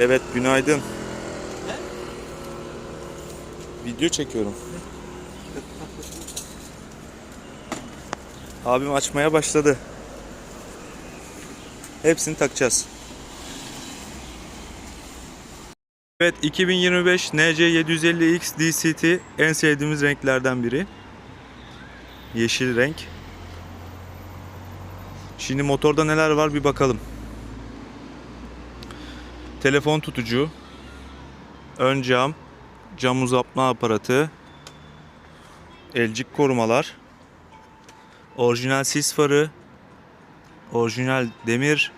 Evet günaydın. Video çekiyorum. Abim açmaya başladı. Hepsini takacağız. Evet 2025 NC750X DCT en sevdiğimiz renklerden biri. Yeşil renk. Şimdi motorda neler var bir bakalım. Telefon tutucu, ön cam, cam uzatma aparatı, elcik korumalar, orijinal sis farı, orijinal demir,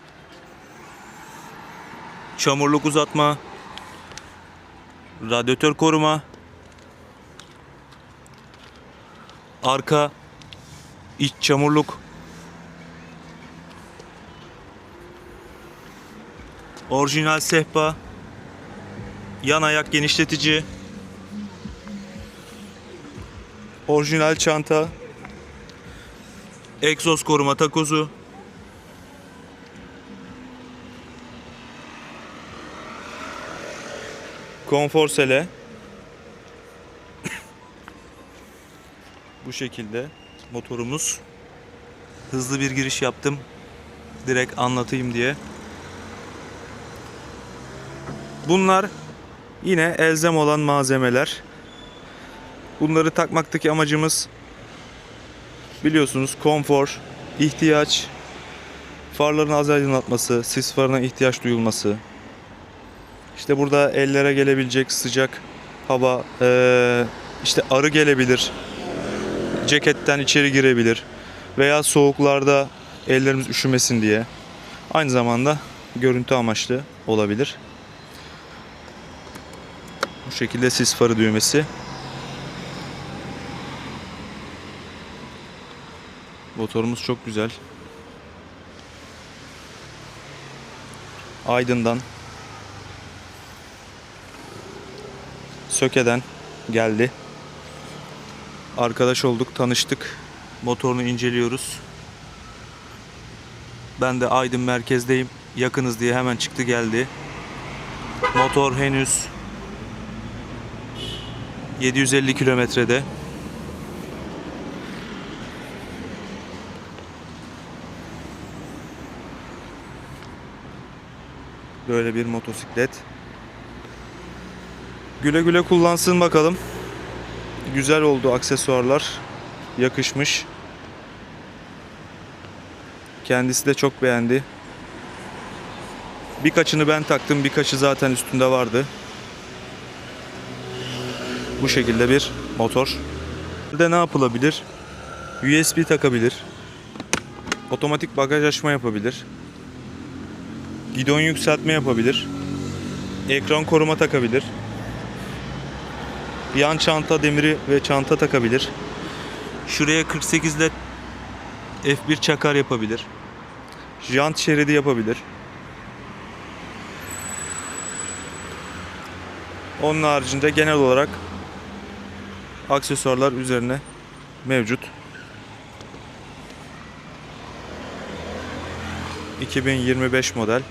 çamurluk uzatma, radyatör koruma, arka iç çamurluk, orijinal sehpa, yan ayak genişletici, orijinal çanta, egzoz koruma takozu, konfor sele. Bu şekilde motorumuz. Hızlı bir giriş yaptım. Direkt anlatayım diye. Bunlar yine elzem olan malzemeler. Bunları takmaktaki amacımız biliyorsunuz konfor, ihtiyaç, farların az aydınlatması, sis farına ihtiyaç duyulması. İşte burada ellere gelebilecek sıcak hava, eee, işte arı gelebilir, ceketten içeri girebilir veya soğuklarda ellerimiz üşümesin diye. Aynı zamanda görüntü amaçlı olabilir. Bu şekilde sis farı düğmesi. Motorumuz çok güzel. Aydın'dan Söke'den geldi. Arkadaş olduk, tanıştık. Motorunu inceliyoruz. Ben de Aydın merkezdeyim. Yakınız diye hemen çıktı geldi. Motor henüz 750 kilometrede. Böyle bir motosiklet. Güle güle kullansın bakalım. Güzel oldu aksesuarlar. Yakışmış. Kendisi de çok beğendi. Birkaçını ben taktım, birkaçı zaten üstünde vardı. Bu şekilde bir motor. Burada ne yapılabilir? USB takabilir. Otomatik bagaj açma yapabilir. Gidon yükseltme yapabilir. Ekran koruma takabilir. Yan çanta demiri ve çanta takabilir. Şuraya 48 led F1 çakar yapabilir. Jant şeridi yapabilir. Onun haricinde genel olarak aksesuarlar üzerine mevcut. 2025 model.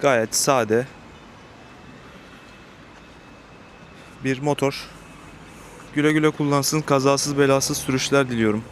Gayet sade bir motor. Güle güle kullansın, kazasız belasız sürüşler diliyorum.